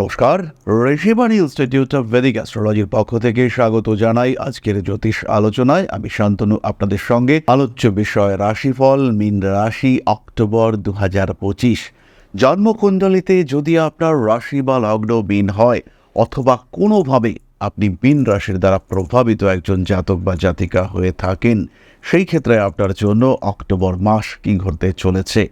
নমস্কার Rishibani institute of Vedic অ্যাস্ট্রোলজির পক্ষ থেকে স্বাগত জানাই আজকের জ্যোতিষ আলোচনায়। আমি শান্তনু, আপনাদের সঙ্গে আলোচ্য বিষয় রাশিফল, মিন রাশি, অক্টোবর দু হাজার পঁচিশ। জন্মকুণ্ডলিতে যদি আপনার রাশি বা লগ্ন মিন হয়, অথবা কোনোভাবে আপনি মিন রাশির দ্বারা প্রভাবিত একজন জাতক বা জাতিকা হয়ে থাকেন, সেই ক্ষেত্রে আপনার জন্য অক্টোবর মাস কি ঘটতে চলেছে?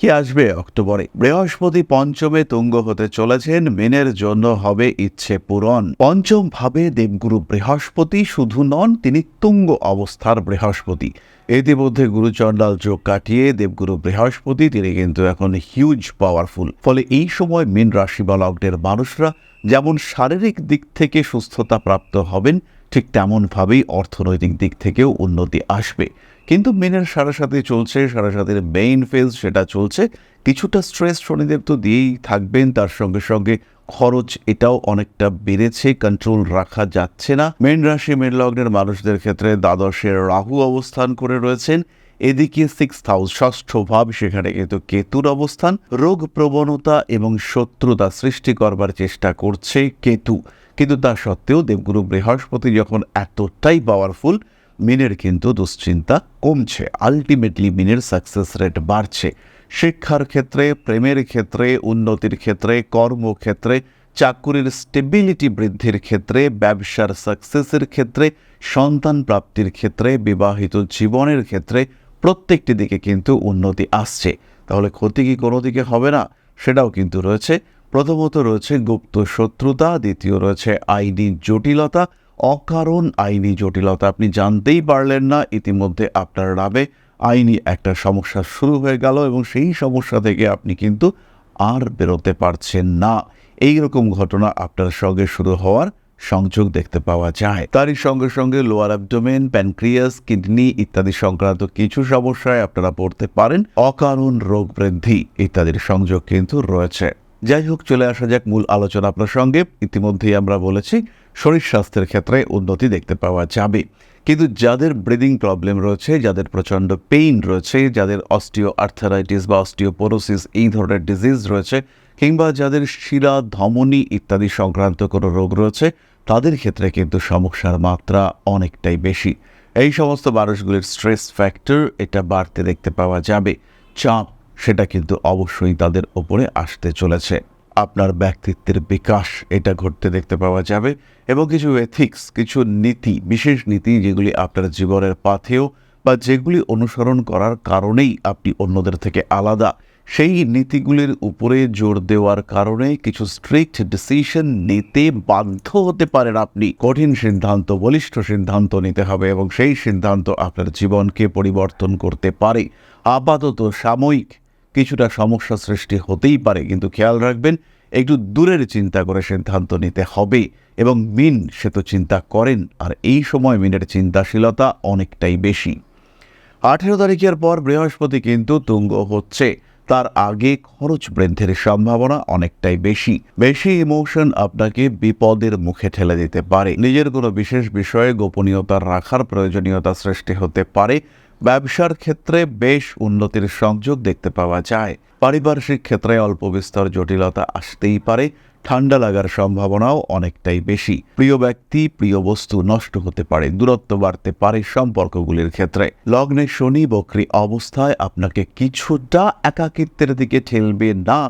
কি আসবে অক্টোবরে? বৃহস্পতি পঞ্চমে তুঙ্গ হতে চলেছেন, মেনের জন্য হবে ইচ্ছে পূরণ। পঞ্চম ভাবে দেবগুরু বৃহস্পতি, শুধু নন, তিনি তুঙ্গ অবস্থার বৃহস্পতি। ইতিমধ্যে গুরুচণ্ডাল যোগ কাটিয়ে দেবগুরু বৃহস্পতি, তিনি কিন্তু এখন হিউজ পাওয়ারফুল ফলে এই সময় মীন রাশি বা লগ্নের মানুষরা যেমন শারীরিক দিক থেকে সুস্থতা প্রাপ্ত হবেন, ঠিক তেমনভাবেই অর্থনৈতিক দিক থেকেও উন্নতি আসবে। কিন্তু মেনের সারা সাথে চলছে সারা সাথের মেইন ফেজ সেটা চলছে। কিছুটা স্ট্রেস শনিদেব তো দিয়েই থাকবেন, তার সঙ্গে সঙ্গে খরচ এটাও অনেকটা বেড়েছে কন্ট্রোল রাখা যাচ্ছে না। মেন রাশি, মেন লগ্নের মানুষদের ক্ষেত্রে দ্বাদশের রাহু অবস্থান করে রয়েছেন, এদিকে সিক্স হাউস ষষ্ঠ ভাব, সেখানে কিন্তু কেতুর অবস্থান। রোগ প্রবণতা এবং শত্রুতা সৃষ্টি করবার চেষ্টা করছে কেতু। কিন্তু তা সত্ত্বেও দেবগুরু বৃহস্পতি যখন এতটাই পাওয়ারফুল মিনের কিন্তু দুশ্চিন্তা কমছে। আলটিমেটলি মিনের সাকসেস রেট বাড়ছে। শিক্ষার ক্ষেত্রে, প্রেমের ক্ষেত্রে, উন্নতির ক্ষেত্রে, কর্মক্ষেত্রে, চাকুরির স্টেবিলিটি বৃদ্ধির ক্ষেত্রে, ব্যবসার সাকসেসের ক্ষেত্রে, সন্তান প্রাপ্তির ক্ষেত্রে, বিবাহিত জীবনের ক্ষেত্রে প্রত্যেকটি দিকে কিন্তু উন্নতি আসছে। তাহলে ক্ষতি কি কোনো দিকে হবে না? সেটাও কিন্তু রয়েছে। প্রথমত রয়েছে গুপ্ত শত্রুতা, দ্বিতীয় রয়েছে আইনি জটিলতা অকারণ আইনি জটিলতা। আপনি জানতেই পারলেন না, ইতিমধ্যে আপনার নামে আইনি একটা সমস্যা শুরু হয়ে গেল এবং সেই সমস্যা থেকে আপনি কিন্তু আর বেরোতে পারছেন না। এই রকম ঘটনা আপনার সঙ্গে শুরু হওয়ার সংযোগ দেখতে পাওয়া যায়। তারই সঙ্গে সঙ্গে লোয়ার অ্যাবডোমেন প্যানক্রিয়াস কিডনি ইত্যাদি সংক্রান্ত কিছু সমস্যায় আপনারা পড়তে পারেন। অকারণ রোগ বৃদ্ধি ইত্যাদির সংযোগ কিন্তু রয়েছে। যাই হোক, চলে আসা যাক মূল আলোচনা আপনার সঙ্গে ইতিমধ্যেই আমরা বলেছি শরীর স্বাস্থ্যের ক্ষেত্রে উন্নতি দেখতে পাওয়া যাবে। কিন্তু যাদের ব্রিদিং প্রবলেম রয়েছে, যাদের প্রচণ্ড পেইন রয়েছে, যাদের অস্টিও আর্থারাইটিস বা অস্টিওপোরোসিস এই ধরনের ডিজিজ রয়েছে, কিংবা যাদের শিরা, ধমনী ইত্যাদি সংক্রান্ত কোনো রোগ রয়েছে, তাদের ক্ষেত্রে কিন্তু সমস্যার মাত্রা অনেকটাই বেশি। এই সমস্ত মানুষগুলির স্ট্রেস ফ্যাক্টর এটা বাড়তে দেখতে পাওয়া যাবে। চাপ সেটা কিন্তু অবশ্যই তাদের ওপরে আসতে চলেছে। আপনার ব্যক্তিত্বের বিকাশ এটা ঘটতে দেখতে পাওয়া যাবে এবং কিছু এথিক্স কিছু নীতি, বিশেষ নীতি যেগুলি আপনার জীবনের পাথেও বা যেগুলি অনুসরণ করার কারণেই আপনি অন্যদের থেকে আলাদা, সেই নীতিগুলির উপরে জোর দেওয়ার কারণে কিছু স্ট্রিক্ট ডিসিশন নিতে বাধ্য হতে পারেন আপনি। কঠিন সিদ্ধান্ত, বলিষ্ঠ সিদ্ধান্ত নিতে হবে এবং সেই সিদ্ধান্ত আপনার জীবনকে পরিবর্তন করতে পারে। আপাতত সাময়িক কিছুটা সমস্যা সৃষ্টি হতেই পারে, কিন্তু খেয়াল রাখবেন, একটু দূরের চিন্তা করে সিদ্ধান্ত নিতে হবে এবং মিন সে তো চিন্তা করেন, আর এই সময় মিনের চিন্তাশীলতা অনেকটাই বেশি। আঠেরো তারিখের পর বৃহস্পতি কিন্তু তুঙ্গ হচ্ছে, তার আগে খরচ বৃদ্ধির সম্ভাবনা অনেকটাই বেশি। বেশি ইমোশন আপনাকে বিপদের মুখে ঠেলে দিতে পারে। নিজের কোনো বিশেষ বিষয়ে গোপনীয়তা রাখার প্রয়োজনীয়তা সৃষ্টি হতে পারে ব্যবসার ক্ষেত্রে বেশ উন্নতির সংযোগ দেখতে পাওয়া যায়। পারিপার্শ্বিক ক্ষেত্রে অল্প বিস্তর জটিলতা আসতেই পারে, ঠান্ডা লাগার সম্ভাবনাও অনেকটাই বেশি। প্রিয় ব্যক্তি, প্রিয় বস্তু নষ্ট হতে পারে, দূরত্ব বাড়তে পারে সম্পর্কগুলির ক্ষেত্রে। লগ্নে শনি বক্রী অবস্থায় আপনাকে কিছুটা একাকিত্বের দিকে ঠেলবে না,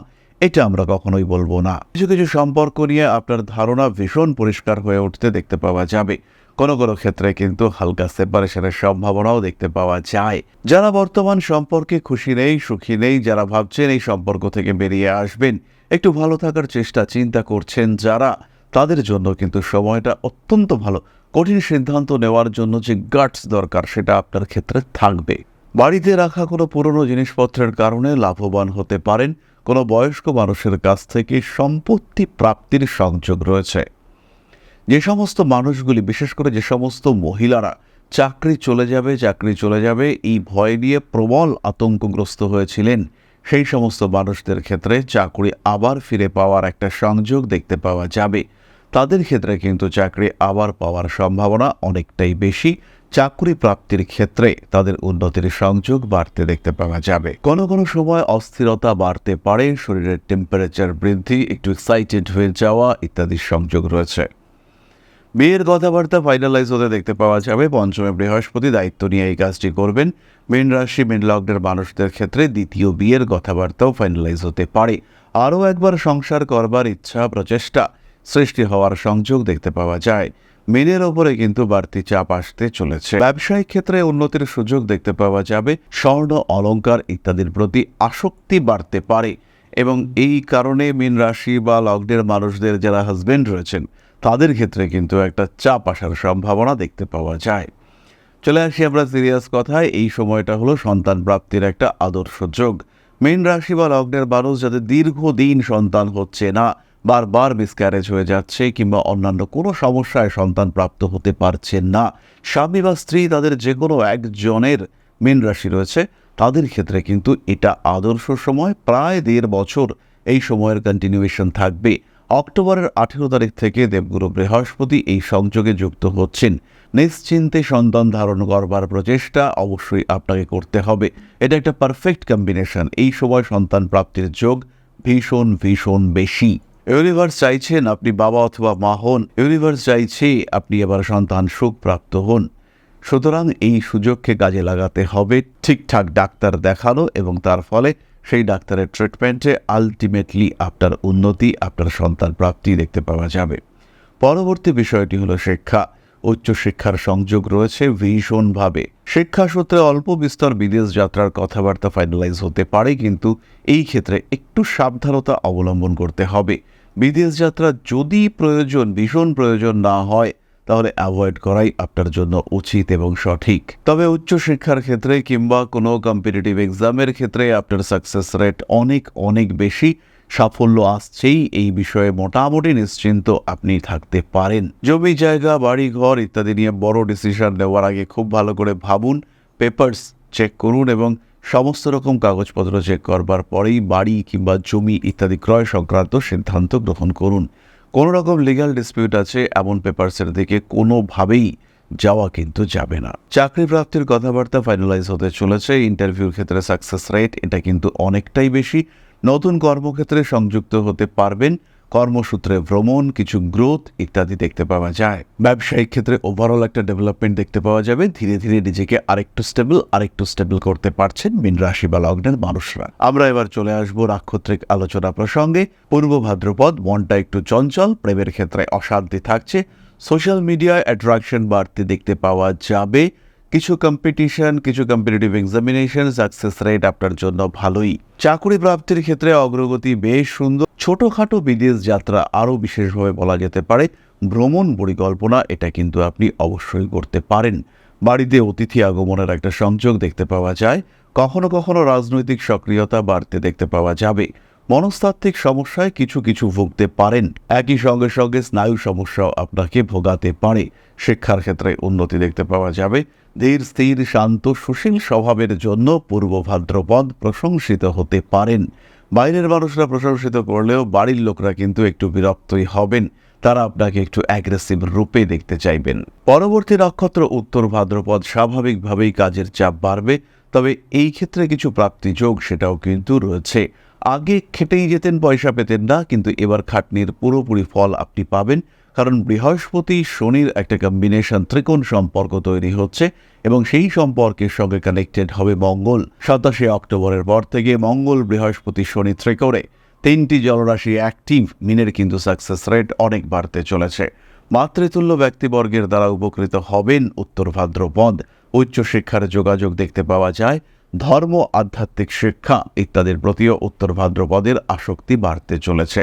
এটা আমরা কখনোই বলব না। কিছু কিছু সম্পর্ক নিয়ে আপনার ধারণা ভীষণ পরিষ্কার হয়ে উঠতে দেখতে পাওয়া যাবে। কোনো কোনো ক্ষেত্রে কিন্তু হালকা সেপারেশনের সম্ভাবনাও দেখতে পাওয়া যায়। যারা বর্তমান সম্পর্কে খুশি নেই, সুখী নেই, যারা ভাবছেন এই সম্পর্ক থেকে বেরিয়ে আসবেন, একটু ভালো থাকার চেষ্টা, চিন্তা করছেন যারা, তাদের জন্য কিন্তু সময়টা অত্যন্ত ভালো। কঠিন সিদ্ধান্ত নেওয়ার জন্য যে গার্ডস দরকার, সেটা আপনার ক্ষেত্রে থাকবে। বাড়িতে রাখা কোনো পুরনো জিনিসপত্রের কারণে লাভবান হতে পারেন। কোনো বয়স্ক মানুষের কাছ থেকে সম্পত্তি প্রাপ্তির সংযোগ রয়েছে। যে সমস্ত মানুষগুলি, বিশেষ করে যে সমস্ত মহিলারা চাকরি চলে যাবে, চাকরি চলে যাবে, এই ভয় নিয়ে প্রবল আতঙ্কগ্রস্ত হয়েছিলেন, সেই সমস্ত মানুষদের ক্ষেত্রে চাকরি আবার ফিরে পাওয়ার একটা সংযোগ দেখতে পাওয়া যাবে। তাদের ক্ষেত্রে কিন্তু চাকরি আবার পাওয়ার সম্ভাবনা অনেকটাই বেশি। চাকরি প্রাপ্তির ক্ষেত্রে তাদের উন্নতির সংযোগ বাড়তে দেখতে পাওয়া যাবে। কোনো কোনো সময় অস্থিরতা বাড়তে পারে, শরীরের টেম্পারেচার বৃদ্ধি, একটু এক্সাইটেড হয়ে যাওয়া ইত্যাদির সংযোগ রয়েছে। বিয়ের কথাবার্তা ফাইনালাইজ হতে দেখতে পাওয়া যাবে। পঞ্চমে বৃহস্পতি দায়িত্ব নিয়ে এই কাজটি করবেন। মীন রাশি, মীন লগ্নের মানুষদের ক্ষেত্রে দ্বিতীয় বিয়ের কথাবার্তাও ফাইনালাইজ হতে পারে। আরও একবার সংসার করবার ইচ্ছা, প্রচেষ্টা সৃষ্টি হওয়ার সংযোগ দেখতে পাওয়া যায়। মেনের ওপরে কিন্তু বাড়তি চাপ আসতে চলেছে। ব্যবসায়িক ক্ষেত্রে উন্নতির সুযোগ দেখতে পাওয়া যাবে। স্বর্ণ, অলংকার ইত্যাদির প্রতি আসক্তি বাড়তে পারে এবং এই কারণে মীন রাশি বা লগ্নের মানুষদের যারা হাজবেন্ড রয়েছেন তাদের ক্ষেত্রে কিন্তু একটা চাপ আসার সম্ভাবনা দেখতে পাওয়া যায়। চলে আসি আমরা সিরিয়াস কথায়, এই সময়টা হলো সন্তান প্রাপ্তির একটা আদর্শ যোগ। মীন রাশি বা লগ্নের মানুষ যাদের দীর্ঘদিন সন্তান হচ্ছে না, বারবার মিসক্যারেজ হয়ে যাচ্ছে কিংবা অন্যান্য কোনো সমস্যায় সন্তান প্রাপ্ত হতে পারছেন না, স্বামী বা স্ত্রী তাদের যে কোনো একজনের মীন রাশি রয়েছে, তাদের ক্ষেত্রে কিন্তু এটা আদর্শ সময়। প্রায় দেড় বছর এই সময়ের কন্টিনিউয়েশন থাকবে। অক্টোবরের আঠেরো তারিখ থেকে দেবগুরু বৃহস্পতি এই সংযোগে যুক্ত হচ্ছেন। নিশ্চিন্তে সন্তান ধারণ করবার প্রচেষ্টা অবশ্যই আপনাকে করতে হবে। এটা একটা পারফেক্ট কম্বিনেশন এই সময় সন্তান প্রাপ্তির যোগ ভীষণ ভীষণ বেশি। ইউনিভার্স চাইছেন আপনি বাবা অথবা মা হন। ইউনিভার্স চাইছে আপনি এবার সন্তান সুখ প্রাপ্ত হন। সুতরাং এই সুযোগকে কাজে লাগাতে হবে। ঠিকঠাক ডাক্তার দেখানো এবং তার ফলে সেই ডাক্তারের ট্রিটমেন্টে আলটিমেটলি আপনার উন্নতি, আপনার সন্তান প্রাপ্তি দেখতে পাওয়া যাবে। পরবর্তী বিষয়টি হলো শিক্ষা। উচ্চশিক্ষার সংযোগ রয়েছে ভীষণভাবে। শিক্ষা সূত্রে অল্প বিস্তর বিদেশ যাত্রার কথাবার্তা ফাইনালাইজ হতে পারে, কিন্তু এই ক্ষেত্রে একটু সাবধানতা অবলম্বন করতে হবে। বিদেশ যাত্রা যদি প্রয়োজন, ভীষণ প্রয়োজন না হয় তাহলে অ্যাভয়েড করাই আপনার জন্য উচিত এবং সঠিক। তবে উচ্চশিক্ষার ক্ষেত্রে কিংবা কোনো কম্পিটিটিভ এক্সামের ক্ষেত্রে আপনার সাকসেস রেট অনেক অনেক বেশি। সাফল্য আসছেই এই বিষয়ে মোটামুটি নিশ্চিন্ত আপনি থাকতে পারেন। জমি, জায়গা বাড়ি ঘর ইত্যাদি নিয়ে বড় ডিসিশন নেওয়ার আগে খুব ভালো করে ভাবুন পেপার্স চেক করুন এবং সমস্ত রকম কাগজপত্র চেক করবার পরেই বাড়ি কিংবা জমি ইত্যাদি ক্রয় সংক্রান্ত সিদ্ধান্ত গ্রহণ করুন। কোনো রকম লিগাল ডিসপিউট আছে এমন পেপারসের দিকে কোনোভাবেই যাওয়া কিন্তু যাবে না। চাকরি প্রাপ্তির কথাবার্তা ফাইনালাইজ হতে চলেছে ইন্টারভিউর ক্ষেত্রে সাকসেস রেট এটা কিন্তু অনেকটাই বেশি। নতুন কর্মক্ষেত্রে সংযুক্ত হতে পারবেন কর্মসূত্রে ভ্রমণ, কিছু গ্রোথ ইত্যাদি দেখতে পাওয়া যায়। ব্যবসায়িক ক্ষেত্রে ওভারঅল একটা ডেভেলপমেন্ট দেখতে পাওয়া যাবে। ধীরে ধীরে নিজেকে আরেকটু স্টেবল আরেকটু স্টেবল করতে পারছেন মিন রাশি বা লগ্নের মানুষরা। আমরা এবার চলে আসব নাক্ষত্রিক আলোচনা প্রসঙ্গে। পূর্ব ভাদ্রপদ, মনটা একটু চঞ্চল, প্রেমের ক্ষেত্রে অশান্তি থাকছে। সোশ্যাল মিডিয়ায় অ্যাট্রাকশন বাড়তে দেখতে পাওয়া যাবে। কিছু কম্পিটিশন কিছু কম্পিটিটিভ এক্সামিনেশন সাকসেস রেট আপনার জন্য ভালোই। চাকরি প্রাপ্তির ক্ষেত্রে অগ্রগতি বেশ সুন্দর। ছোটখাটো বিদেশ যাত্রা আরও বিশেষভাবে বলা যেতে পারে। ভ্রমণ পরিকল্পনা এটা কিন্তু আপনি অবশ্যই করতে পারেন। বাড়িতে অতিথি আগমনের একটা সংযোগ দেখতে পাওয়া যায়। কখনো কখনো রাজনৈতিক সক্রিয়তা বাড়তে দেখতে পাওয়া যাবে। মনস্তাত্ত্বিক সমস্যায় কিছু কিছু ভুগতে পারেন। একই সঙ্গে সঙ্গে স্নায়ু সমস্যাও আপনাকে ভোগাতে পারে। শিক্ষার ক্ষেত্রে উন্নতি দেখতে পাওয়া যাবে। ধীর, স্থির, শান্ত, সুশীল স্বভাবের জন্য পূর্ব ভাদ্রপদ প্রশংসিত হতে পারেন। বাইরের মানুষরা প্রশংসিত করলেও বাড়ির লোকরা কিন্তু একটু বিরক্তই হবেন। তারা আপনাকে একটু অ্যাগ্রেসিভ রূপে দেখতে চাইবেন। পরবর্তী নক্ষত্র উত্তর ভাদ্রপদ স্বাভাবিকভাবেই কাজের চাপ বাড়বে, তবে এই ক্ষেত্রে কিছু প্রাপ্তি যোগ সেটাও কিন্তু রয়েছে। আগে খেটেই যেতেন, পয়সা পেতেন না, কিন্তু এবার খাটনির পুরোপুরি ফল আপনি পাবেন। কারণ বৃহস্পতি শনির একটা কম্বিনেশন ত্রিকোণ সম্পর্ক তৈরি হচ্ছে এবং সেই সম্পর্কের সঙ্গে কানেক্টেড হবে মঙ্গল। সাতাশে অক্টোবরের পর থেকে মঙ্গল বৃহস্পতি শনি ত্রিকোণে। তিনটি জলরাশি অ্যাক্টিভ মিনের কিন্তু সাকসেস রেট অনেক বাড়তে চলেছে। মাতৃতুল্য ব্যক্তিবর্গের দ্বারা উপকৃত হবেন উত্তর ভাদ্রপদ। উচ্চশিক্ষার যোগাযোগ দেখতে পাওয়া যায়। ধর্ম, আধ্যাত্মিক শিক্ষা ইত্যাদির প্রতিও উত্তর ভাদ্রপদের আসক্তি বাড়তে চলেছে।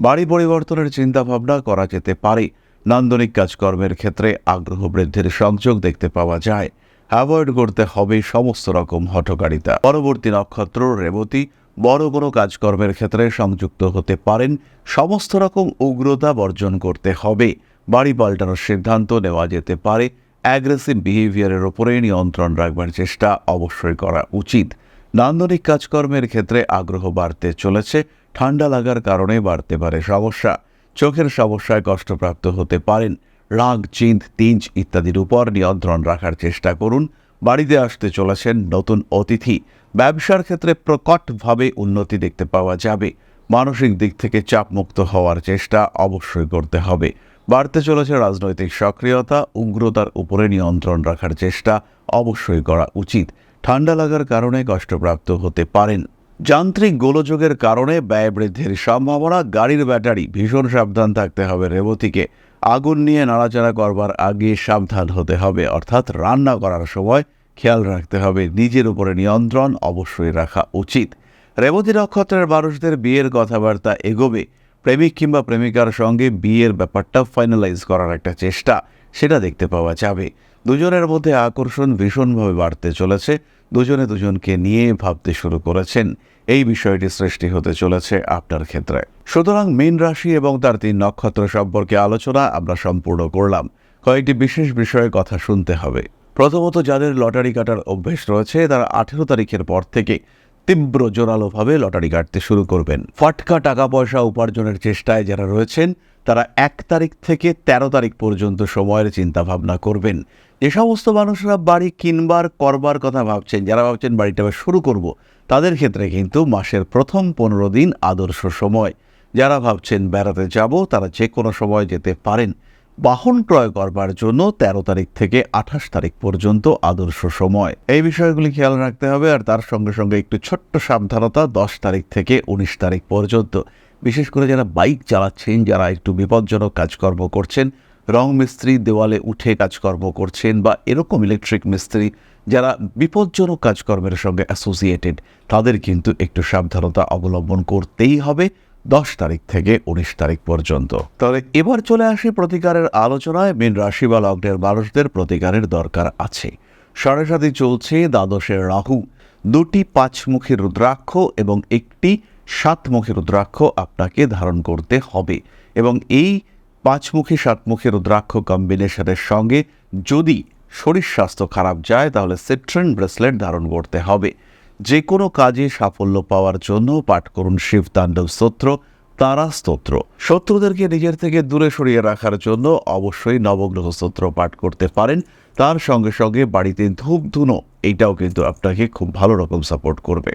বাড়ি পরিবর্তনের চিন্তাভাবনা করা যেতে পারে। নান্দনিক কাজকর্মের ক্ষেত্রে আগ্রহ বৃদ্ধির সংযোগ দেখতে পাওয়া যায়। অ্যাভয়েড করতে হবে সমস্ত রকম হঠকারিতা। পরবর্তী নক্ষত্র, রেবতী বড় কোনো কাজকর্মের ক্ষেত্রে সংযুক্ত হতে পারেন। সমস্ত রকম উগ্রতা বর্জন করতে হবে। বাড়ি পাল্টানোর সিদ্ধান্ত নেওয়া যেতে পারে। অ্যাগ্রেসিভ বিহেভিয়ারের ওপরে নিয়ন্ত্রণ রাখবার চেষ্টা অবশ্যই করা উচিত। নান্দনিক কাজকর্মের ক্ষেত্রে আগ্রহ বাড়তে চলেছে। ঠান্ডা লাগার কারণে বাড়তে পারে সমস্যা। চোখের সমস্যায় কষ্টপ্রাপ্ত হতে পারেন। রাগ, চিন্দ তিঞ্জ ইত্যাদির উপর নিয়ন্ত্রণ রাখার চেষ্টা করুন। বাড়িতে আসতে চলেছেন নতুন অতিথি। ব্যবসার ক্ষেত্রে প্রকটভাবে উন্নতি দেখতে পাওয়া যাবে। মানসিক দিক থেকে চাপমুক্ত হওয়ার চেষ্টা অবশ্যই করতে হবে। বাড়তে চলেছে রাজনৈতিক সক্রিয়তা, উগ্রতার উপরে নিয়ন্ত্রণ রাখার চেষ্টা অবশ্যই করা উচিত। ঠান্ডা লাগার কারণে কষ্টপ্রাপ্ত হতে পারেন। যান্ত্রিক গোলযোগের কারণে ব্যয় বৃদ্ধির সম্ভাবনা, গাড়ির ব্যাটারি, ভীষণ সাবধান থাকতে হবে রেবতীকে। আগুন নিয়ে নাড়াচাড়া করবার আগে সাবধান হতে হবে, অর্থাৎ রান্না করার সময় খেয়াল রাখতে হবে। নিজের উপরে নিয়ন্ত্রণ অবশ্যই রাখা উচিত। রেবতী নক্ষত্রের মানুষদের বিয়ের কথাবার্তা এগোবে। প্রেমিক কিংবা প্রেমিকার সঙ্গে বিয়ের ব্যাপারটা ফাইনালাইজ করার একটা চেষ্টা, সেটা দেখতে পাওয়া যাবে। দুজনের মধ্যে আকর্ষণ ভীষণভাবে বাড়তে চলেছে। দুজনে দুজনকে নিয়ে ভাবতে শুরু করেছেন। এই বিষয়টি সৃষ্টি হতে চলেছে আপনার ক্ষেত্রে। সুতরাং মীন রাশি এবং তার তিন নক্ষত্র সম্পর্কে আলোচনা আমরা সম্পূর্ণ করলাম। কয়েকটি বিশেষ বিষয়ে কথা শুনতে হবে। প্রথমত, যাদের লটারি কাটার অভ্যেস রয়েছে, তারা আঠেরো তারিখের পর থেকে তীব্র জোরালোভাবে লটারি কাটতে শুরু করবেন। ফটকা টাকা পয়সা উপার্জনের চেষ্টায় যারা রয়েছেন, তারা এক তারিখ থেকে ১৩ তারিখ পর্যন্ত সময়ের চিন্তা ভাবনা করবেন। যে সমস্ত মানুষরা বাড়ি কিনবার, করবার কথা ভাবছেন, যারা ভাবছেন বাড়িটা শুরু করব, তাদের ক্ষেত্রে কিন্তু মাসের প্রথম পনেরো দিন আদর্শ সময়। যারা ভাবছেন বেড়াতে যাব, তারা যে কোনো সময় যেতে পারেন। বাহন ক্রয় করবার জন্য ১৩ তারিখ থেকে আঠাশ তারিখ পর্যন্ত আদর্শ সময়। এই বিষয়গুলি খেয়াল রাখতে হবে, আর তার সঙ্গে সঙ্গে একটু ছোট্ট সাবধানতা দশ তারিখ থেকে উনিশ তারিখ পর্যন্ত। বিশেষ করে যারা বাইক চালাচ্ছেন, যারা একটু বিপজ্জনক কাজকর্ম করছেন, রং মিস্ত্রি দেওয়ালে উঠে কাজকর্ম করছেন বা এরকম ইলেকট্রিক মিস্ত্রি, যারা বিপজ্জনক কাজকর্মের সঙ্গে অ্যাসোসিয়েটেড, তাদের কিন্তু একটু সাবধানতা অবলম্বন করতেই হবে। দশ তারিখ থেকে উনিশ তারিখ পর্যন্ত। তাহলে এবার চলে আসি প্রতিকারের আলোচনায়। মীন রাশি বা লগ্নের মানুষদের প্রতিকারের দরকার আছে। সাড়ে সাথে চলছে দ্বাদশের রাহু। দুটি পাঁচমুখী রুদ্রাক্ষ এবং একটি সাতমুখী রুদ্রাক্ষ আপনাকে ধারণ করতে হবে। এবং এই পাঁচমুখী, সাতমুখী রুদ্রাক্ষ কম্বিনেশনের সঙ্গে যদি শরীর স্বাস্থ্য খারাপ যায়, তাহলে সিট্রেন ব্রেসলেট ধারণ করতে হবে। যে কোনো কাজে সাফল্য পাওয়ার জন্য পাঠ করুন শিব তাণ্ডব স্তোত্র, তারা স্তোত্র। শত্রুদেরকে নিজের থেকে দূরে সরিয়ে রাখার জন্য অবশ্যই নবগ্রহ স্তোত্র পাঠ করতে পারেন। তার সঙ্গে সঙ্গে বাড়িতে ধূপ ধুনো এইটাও কিন্তু আপনাকে খুব ভালো রকম সাপোর্ট করবে।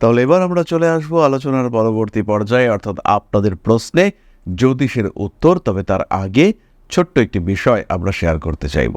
তাহলে এবার আমরা চলে আসব আলোচনার পরবর্তী পর্যায়ে, অর্থাৎ আপনাদের প্রশ্নে জ্যোতিষের উত্তর, তবে তার আগে ছোট্ট একটি বিষয় আমরা শেয়ার করতে চাইব।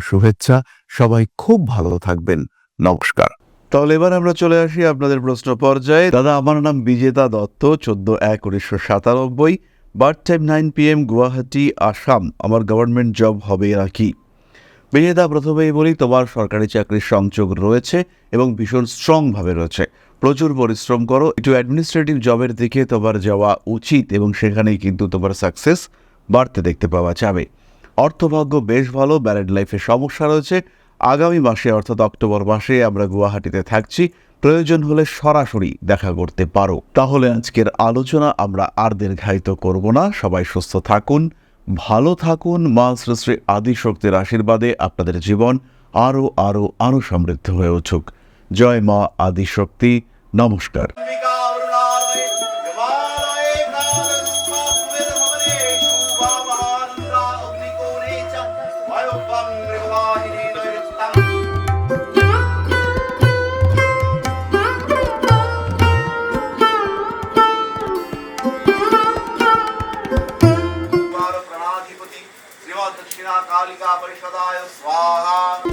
শুভেচ্ছা। সবাই খুব ভালো থাকবেন। নমস্কার। তাহলে এবার আমরা চলে আসি আপনাদের প্রশ্ন পর্যায়ে। দাদা, আমার নাম বিজেতা দত্ত, চোদ্দ এক উনিশশো সাতানব্বই। Birth time nine P M Guwahati, Assam. আমার গভর্নমেন্ট জব হবে নাকি বিজেতা, প্রথমেই বলি, তোমার সরকারি চাকরির সংযোগ রয়েছে এবং ভীষণ স্ট্রংভাবে রয়েছে। প্রচুর পরিশ্রম করো। একটু অ্যাডমিনিস্ট্রেটিভ জবের দিকে তোমার যাওয়া উচিত এবং সেখানেই কিন্তু তোমার সাকসেস বাড়তে দেখতে পাওয়া যাবে। অর্থভাগ্য বেশ ভালো ব্যারেড লাইফে সমস্যা রয়েছে। আগামী মাসে, অর্থাৎ অক্টোবর মাসে আমরা গুয়াহাটিতে থাকছি। প্রয়োজন হলে সরাসরি দেখা করতে পারো। তাহলে আজকের আলোচনা আমরা আর দীর্ঘায়িত করব না। সবাই সুস্থ থাকুন, ভালো থাকুন। মা শ্রী শ্রী আদিশক্তির আশীর্বাদে আপনাদের জীবন আরও আরও আরও সমৃদ্ধ হয়ে উঠুক। জয় মা আদিশক্তি। নমস্কার। la.